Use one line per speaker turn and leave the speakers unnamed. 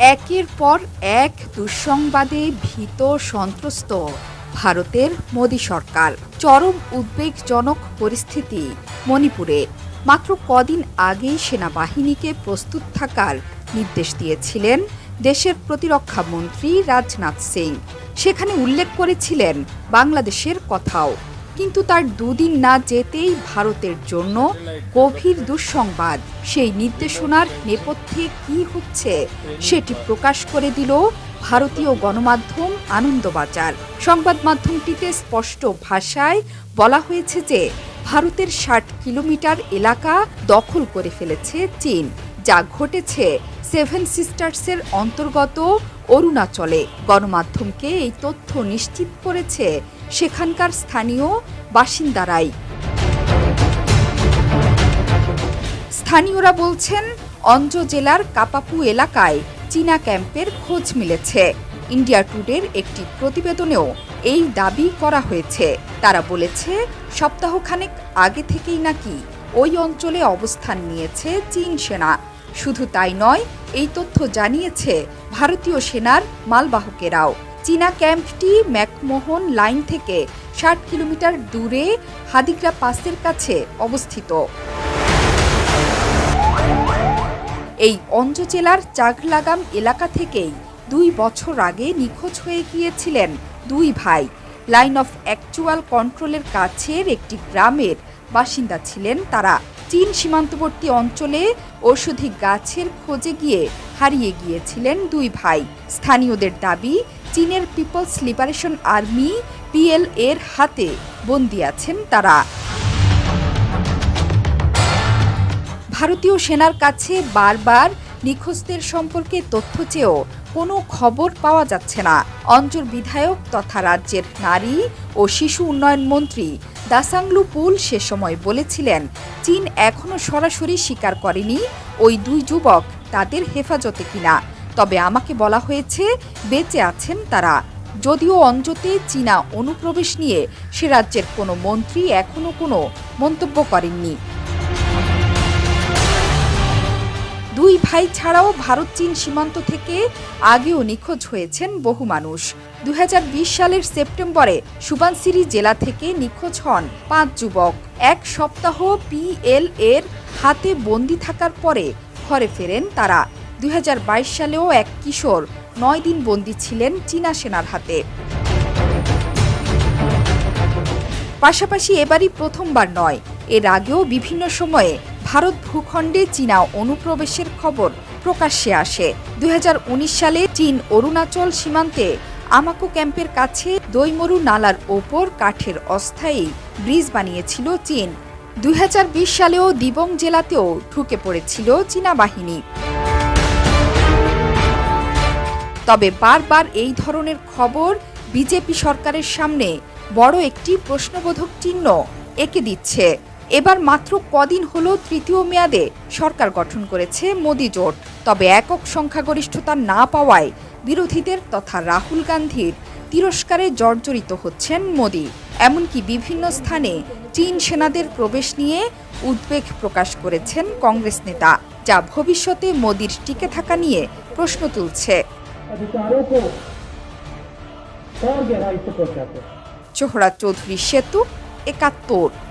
একের পর এক দুঃসংবাদে ভীত সন্ত্রস্ত ভারতের মোদী সরকার। চরম উদ্বেগজনক পরিস্থিতি মণিপুরে। মাত্র কদিন আগেই সেনাবাহিনীকে প্রস্তুত থাকার নির্দেশ দিয়েছিলেন দেশের প্রতিরক্ষা মন্ত্রী রাজনাথ সিং। সেখানে উল্লেখ করেছিলেন বাংলাদেশের কথাও। কিন্তু তার দুদিন না যেতেই ভারতের জন্য গভীর দুঃসংবাদ। সেই নির্দেশনার নেপথ্যে কি হচ্ছে, সেটি প্রকাশ করে দিল ভারতীয় গণমাধ্যম আনন্দবাজার। সংবাদ মাধ্যমটিতে স্পষ্ট ভাষায় বলা হয়েছে যে, ভারতের ষাট কিলোমিটার এলাকা দখল করে ফেলেছে চীন, যা ঘটেছে সেভেন সিস্টার্সের অন্তর্গত অরুণাচলে। গণমাধ্যমকে এই তথ্য নিশ্চিত করেছে সেখানকার স্থানীয় বাসিন্দারাই। স্থানীয়রা বলছেন অঞ্জ জেলার কাপাপু এলাকায় চীনা ক্যাম্পের খোঁজ মিলেছে। ইন্ডিয়া টুডের একটি প্রতিবেদনেও এই দাবি করা হয়েছে। তারা বলেছে, সপ্তাহখানেক আগে থেকেই নাকি ওই অঞ্চলে অবস্থান নিয়েছে চীন সেনা। শুধু তাই নয়, এই তথ্য জানিয়েছে ভারতীয় সেনার মালবাহকেরাও। চীনা ক্যাম্পটি ম্যাকমোহন লাইন থেকে ষাট কিলোমিটার দূরে হাদিগ্রা পাসের কাছে অবস্থিত। এই অঞ্জ জেলার চাগলাগাম এলাকা থেকেই দুই বছর আগে নিখোঁজ হয়ে গিয়েছিলেন দুই ভাই। লাইন অফ অ্যাকচুয়াল কন্ট্রোলের কাছের একটি গ্রামের বাসিন্দা ছিলেন তারা। চীন সীমান্তবর্তী অঞ্চলে ঔষধি গাছের খোঁজে গিয়ে হারিয়ে গিয়েছিলেন দুই ভাই। স্থানীয়দের দাবি চীনের পিপলস লিবারেশন আর্মি, পিএল এর হাতে বন্দি আছেন তারা। ভারতীয় সেনার কাছে বারবার নিখোঁজদের সম্পর্কে তথ্য চেয়েও কোনো খবর পাওয়া যাচ্ছে না। অঞ্চল বিধায়ক তথা রাজ্যের নারী ও শিশু উন্নয়ন মন্ত্রী দাসাংলু পুল সে সময় বলেছিলেন, চীন এখনও সরাসরি স্বীকার করেনি ওই দুই যুবক তাদের হেফাজতে কিনা। তবে আমাকে বলা হয়েছে, বেঁচে আছেন তারা। যদিও অঞ্জতে চীনা অনুপ্রবেশ নিয়ে সে রাজ্যের কোনো মন্ত্রী এখনও কোনো মন্তব্য করেননি। দুই ভাই ছাড়াও ভারত, চীন সীমান্ত থেকে আগেও নিখোঁজ হয়েছেন বহু মানুষ। দু হাজার বিশ সালের সেপ্টেম্বরে সুবানসিরি জেলা থেকে নিখোঁজ হন পাঁচ যুবক। এক সপ্তাহ পিএল এর হাতে বন্দি থাকার পরে ঘরে ফেরেন তারা। দুই হাজার বাইশ সালেও এক কিশোর নয় দিন বন্দী ছিলেন চীনা সেনার হাতে। পাশাপাশি এবারই প্রথমবার নয়, এর আগেও বিভিন্ন সময়ে ভারত ভূখণ্ডে চীনা অনুপ্রবেশের খবর প্রকাশ্যে আসে। দুই হাজার উনিশ সালে চীন অরুণাচল সীমান্তে আমাকো ক্যাম্পের কাছে দৈমরু নালার ওপর কাঠের অস্থায়ী ব্রিজ বানিয়েছিল চীন। দুই হাজার বিশ সালেও দিবং জেলাতেও ঢুকে পড়েছিল চীনা বাহিনী। তবে বারবার এই ধরনের খবর বিজেপি সরকারের সামনে বড় একটি প্রশ্নবোধক চিহ্ন এঁকে দিচ্ছে। এবার মাত্র কদিন হলো তৃতীয় মেয়াদে সরকার গঠন করেছে মোদি জোট। তবে একক সংখ্যাগরিষ্ঠতা না পাওয়ায় বিরোধীদের তথা রাহুল গান্ধীর তিরস্কারে জর্জরিত হচ্ছেন মোদি। এমনকি বিভিন্ন স্থানে চীন সেনাদের প্রবেশ নিয়ে উদ্বেগ প্রকাশ করেছেন কংগ্রেস নেতা, যা ভবিষ্যতে মোদির টিকে থাকা নিয়ে প্রশ্ন তুলছে।
अधिकारों को और गहराई से पहुंचाते हैं
चोहरा चौधरी सेतु एकात्तर